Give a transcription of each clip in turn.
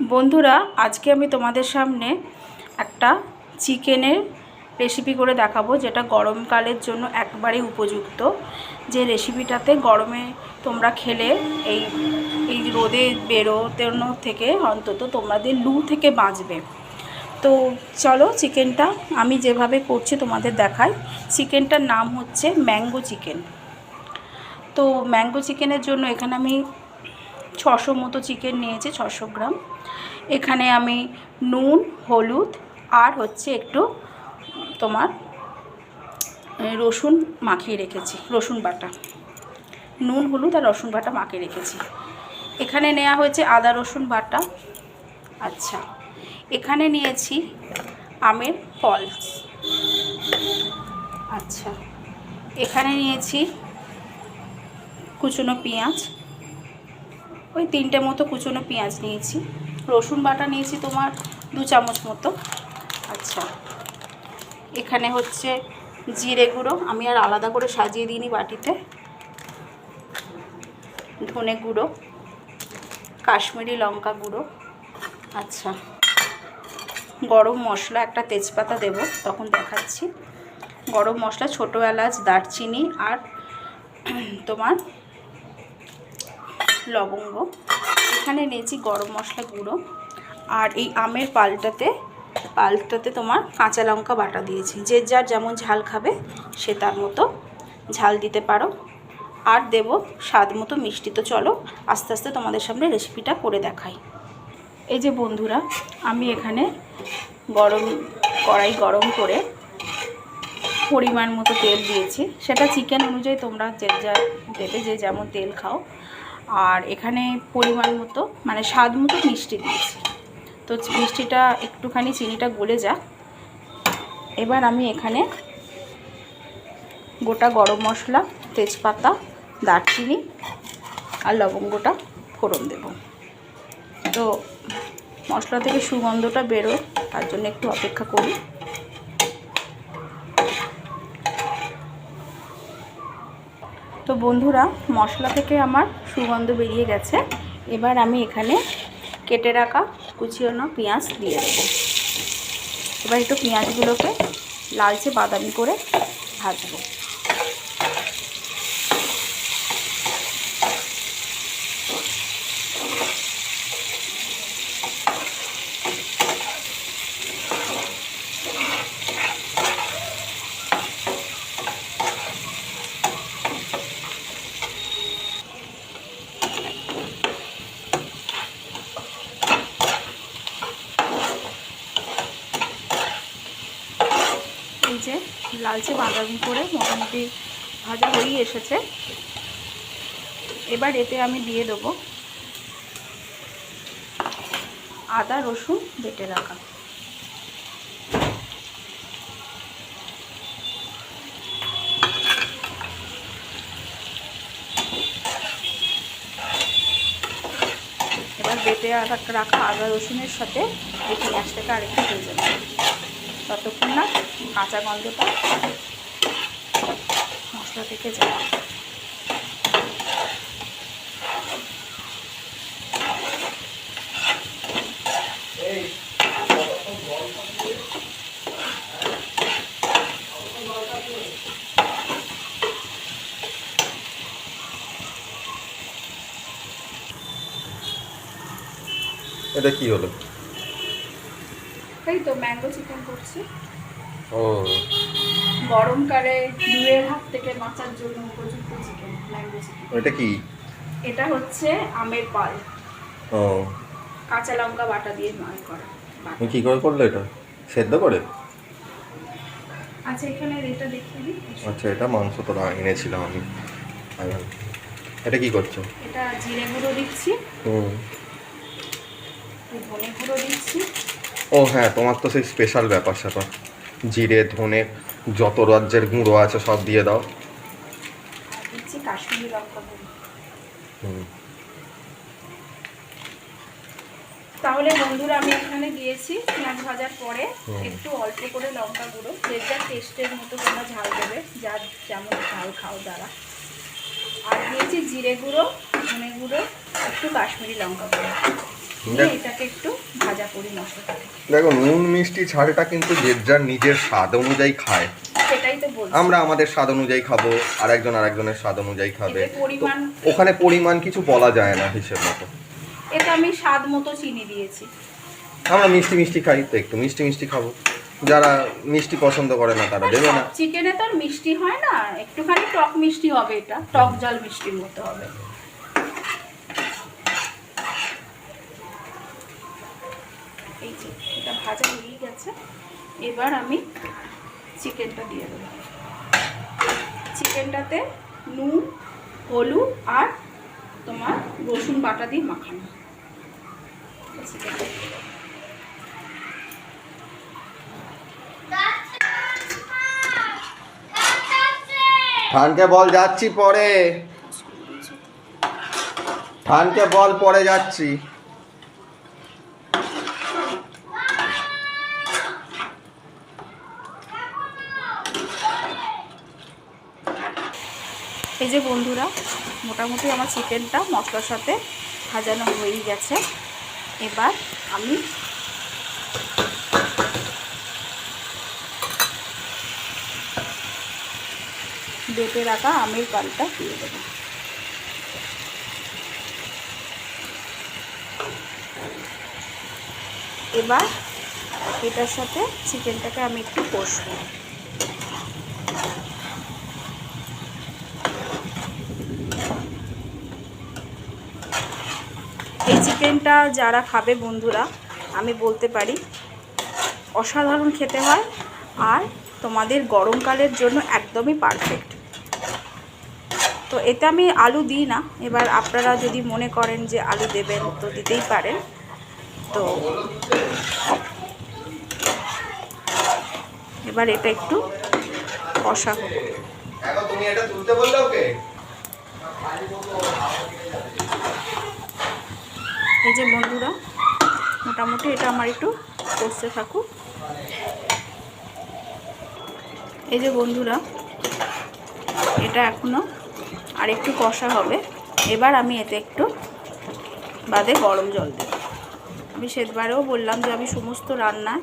বন্ধুরা, আজকে আমি তোমাদের সামনে একটা চিকেনের রেসিপি করে দেখাবো, যেটা গরমকালের জন্য একবারেই উপযুক্ত। যে রেসিপিটাতে গরমে তোমরা খেলে এই এই রোদে বেরোতেনো থেকে অন্তত তোমাদের লু থেকে বাঁচবে। তো চলো চিকেনটা আমি যেভাবে করছি তোমাদের দেখাই। চিকেনটার নাম হচ্ছে ম্যাঙ্গো চিকেন। তো ম্যাঙ্গো চিকেনের জন্য এখানে আমি ছশো মতো চিকেন নিয়েছি, ছশো গ্রাম। এখানে আমি নুন, হলুদ আর হচ্ছে একটু তোমার রসুন মাখিয়ে রেখেছি, রসুন বাটা। নুন, হলুদ আর রসুন বাটা মাখিয়ে রেখেছি। এখানে নেওয়া হয়েছে আদা রসুন বাটা। আচ্ছা এখানে নিয়েছি আমের ফলস আচ্ছা এখানে নিয়েছি কুচনো পেঁয়াজ। ওই তিনটে মতো কুচনো পেঁয়াজ নিয়েছি। রসুন বাটা নিয়েছি তোমার দু চামচ মতো। আচ্ছা। এখানে হচ্ছে জিরে গুঁড়ো। আমি আর আলাদা করে সাজিয়ে দিইনি বাটিতে। ধনে গুঁড়ো। কাশ্মীরি লঙ্কা গুঁড়ো। আচ্ছা। গরম মশলা একটা তেজপাতা দেব, তখন দেখাচ্ছি। গরম মশলা, ছোটো এলাচ, দারচিনি আর তোমার লবঙ্গ। এখানে নিয়েছি গরম মশলা গুঁড়ো। আর এই আমের পালটাতে পালটাতে তোমার কাঁচা লঙ্কা বাটা দিয়েছি। যে যার যেমন ঝাল খাবে, সে তার মতো ঝাল দিতে পারো। আর দেব স্বাদ মতো মিষ্টি। তো চলো, আস্তে আস্তে তোমাদের সামনে রেসিপিটা করে দেখাই। এই যে বন্ধুরা, আমি এখানে গরম, কড়াই গরম করে পরিমাণ মতো তেল দিয়েছি। সেটা চিকেন অনুযায়ী তোমরা যে যা দেবে, যে যেমন তেল খাও। আর এখানে পরিমাণ মতো মানে স্বাদ মতো মিষ্টি দিয়েছি। তো মিষ্টিটা একটুখানি চিনিটা গলে যাক। এবার আমি এখানে গোটা গরম মশলা, তেজপাতা, দারচিনি আর লবঙ্গটা ফোড়ন দেব। তো মশলা থেকে সুগন্ধটা বেরোয়, তার জন্য একটু অপেক্ষা করি। তো বন্ধুরা, মশলা থেকে আমার সুগন্ধ বেরিয়ে গেছে। এবার আমি এখানে কেটে রাখা কুচিয়ানো পেঁয়াজ দিয়ে দেবো। এবার একটু পেঁয়াজগুলোকে লালচে বাদামি করে ভাজবো এই যে লালচে বাদামি করে মোটামুটি ভাজা হয়েই এসেছে। এবার এতে আমি দিয়ে দেবো আদা, রসুন বেটে রাখা। এবার বেটে রাখা আদা, রসুনের সাথে এই পেঁয়াজটাকে আরেকটু ভেজে নেব। ততক্ষণ না কাঁচা গন্ধটা মশলা থেকে যায়। এটা কি হলো? এই তো ম্যাঙ্গো চিকেন করছি। ও। গরমকালে দুয়ের হাত থেকে বাঁচার জন্য উপযুক্ত চিকেন ম্যাঙ্গো চিকেন এটা কি? এটা হচ্ছে আমের পাল। ও। কাঁচা লঙ্কা বাটা দিয়ে নয় করা। কি করে করলে এটা? সেদ্ধ করে? আচ্ছা এখানে এটা দেখিয়ে দিই। আচ্ছা এটা মাংস তো না এনেছিলাম আমি। এটা কি করছ? এটা জিরে গুঁড়ো দিচ্ছি। হুম। ধনে গুঁড়ো দিচ্ছি। ও হ্যাঁ তোমার তো সেই স্পেশাল ব্যাপার স্যাপার। জিরে ধনে যত রাজ্যের গুঁড়ো আছে সব দিয়ে দাও। আর কাশ্মীরি লঙ্কা গুঁড়ো। তাহলে বন্ধুরা আমি এখানে দিয়েছি পেঁয়াজ ভাজার পরে একটু অল্প করে লঙ্কা গুঁড়ো। যে যার টেস্টের মতো তোমরা ঝাল দেবে যার যেমন ঝাল খাও যারা আর দিয়েছি জিরে গুঁড়ো ধনে গুঁড়ো একটু কাশ্মীরি লঙ্কা গুঁড়ো। দিয়ে এটাকে একটু ভাজা করি মশলাটাকে দেখো নুন মিষ্টি ঝালটা কিন্তু যে যার নিজের স্বাদ অনুযায়ী খায়। সেটাই তো বলছি। আমরা আমাদের স্বাদ অনুযায়ী খাব আর একজন আরেকজনের স্বাদ অনুযায়ী খাবে। এতে পরিমাণ ওখানে পরিমাণ কিছু বলা যায় না হিসেব মতো। এটা আমি স্বাদ মতো চিনি দিয়েছি। আমরা মিষ্টি মিষ্টি খাই তো একটু মিষ্টি মিষ্টি খাব। যারা মিষ্টি পছন্দ করে না তারা দেবে না। চিকেনে তো আর মিষ্টি হয় না। একটুখানি টক মিষ্টি হবে এটা। টক জল মিষ্টির মতো হবে। এই যে, এটা ভাজা হয়ে গেছে। এবার আমি চিকেনটা দিয়ে দেবো। চিকেনটাতে নুন, হলুদ আর তোমার রসুন বাটা দিয়ে মাখানো। ঠানকে বল, যাচ্ছি পরে। ঠানকে বল, পরে যাচ্ছি। এই যে বন্ধুরা, মোটামুটি আমার চিকেনটা মশলার সাথে ভাজানো হয়েই গেছে। এবার আমি বেটে রাখা আমের পালটা দিয়ে দেবো। এবার এটার সাথে চিকেনটাকে আমি একটু কষবো। এই চিকেনটা যারা খাবে বন্ধুরা, আমি বলতে পারি, অসাধারণ খেতে হয় আর তোমাদের গরমকালের জন্য একদমই পারফেক্ট তো এতে আমি আলু দিই না, এবার আপনারা যদি মনে করেন যে আলু দেবেন তো দিতেই পারেন। তো এবার এটা একটু কষা হোক। এই যে বন্ধুরা মোটামুটি এটা আমার একটু কষতে থাকুক। এই যে বন্ধুরা, এটা এখনও আর একটু কষা হবে। এবার আমি এতে একটু বাদে গরম জল দেব। আমি সেবারেও বললাম যে আমি সমস্ত রান্নায়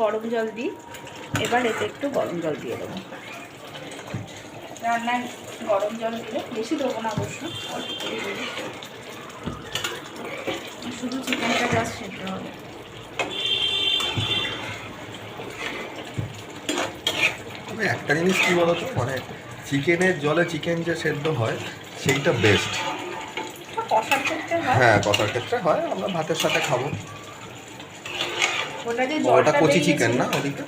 গরম জল দিই। এবার এতে একটু গরম জল দিয়ে দেবো। রান্নায় গরম জল দিলে বেশি দেবো না অবশ্য অল্প করে দেবো। শুধু চিকেনটা জাস্ট সেদ্ধ হবে। তবে একটা জিনিস কি বলতো মানে চিকেনের জলে চিকেন যে সেদ্ধ হয় সেইটা বেস্ট এটা কষার ক্ষেত্রে হয়। হ্যাঁ কথার ক্ষেত্রে হয় আমরা ভাতের সাথে খাব। ওটা কচি চিকেন না ওদিকে?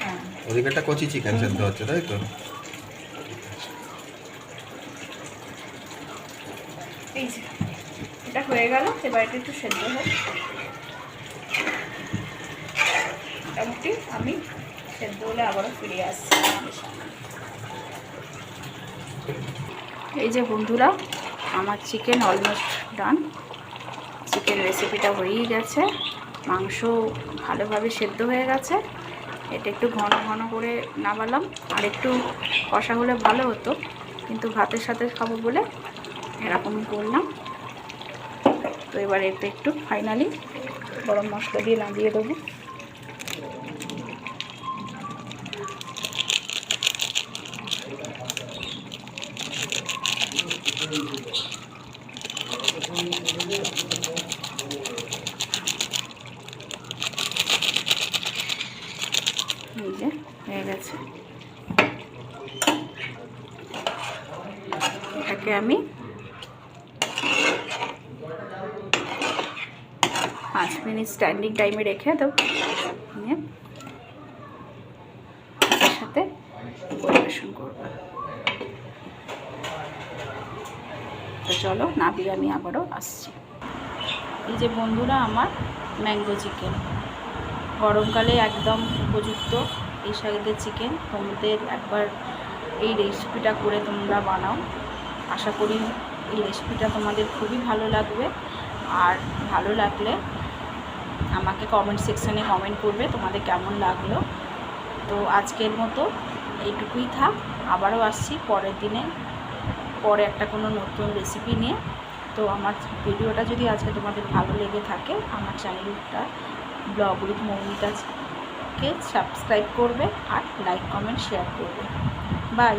হ্যাঁ। ওদিকে একটা কচি চিকেন সেদ্ধ হচ্ছে তাই তো এই যে এটা হয়ে গেল, এবার এটা একটু সেদ্ধ হোক। মোটামুটি আমি সেদ্ধ হলে আবারও ফিরে আসছি। এই যে বন্ধুরা, আমার চিকেন অলমোস্ট ডান চিকেন রেসিপিটা হয়েই গেছে। মাংস ভালোভাবে সেদ্ধ হয়ে গেছে। এটা একটু ঘন ঘন করে নামালাম। আর একটু কষা হলে ভালো হতো, কিন্তু ভাতের সাথে খাব বলে এরকমই করলাম। তো এবার এতে একটু ফাইনালি গরম মশলা দিয়ে নামিয়ে দেবো। এই যে হয়ে গেছে এটাকে আমি পাঁচ মিনিট স্ট্যান্ডিং টাইমে রেখে দেবো। নিয়ে সাথে পরিবেশন করব। তো চলো, নাবিয়ে আমি আবারও আসছি। এই যে বন্ধুরা আমার ম্যাঙ্গো চিকেন। গরমকালে একদম উপযুক্ত এই সাইডের চিকেন। তোমাদের একবার এই রেসিপিটা করে তোমরা বানাও। আশা করি এই রেসিপিটা তোমাদের খুবই ভালো লাগবে। আর ভালো লাগলে আমাকে কমেন্ট সেকশানে কমেন্ট করবে তোমাদের কেমন লাগল। তো আজকের মতো এইটুকুই থাক, আবারও আসছি পরের দিনে, পরে একটা কোনো নতুন রেসিপি নিয়ে। তো আমার ভিডিওটা যদি আজকে তোমাদের ভালো লেগে থাকে, আমার চ্যানেলটা ব্লগ উইথ মৌমিতাকে সাবস্ক্রাইব করবে আর লাইক কমেন্ট শেয়ার করবে। বাই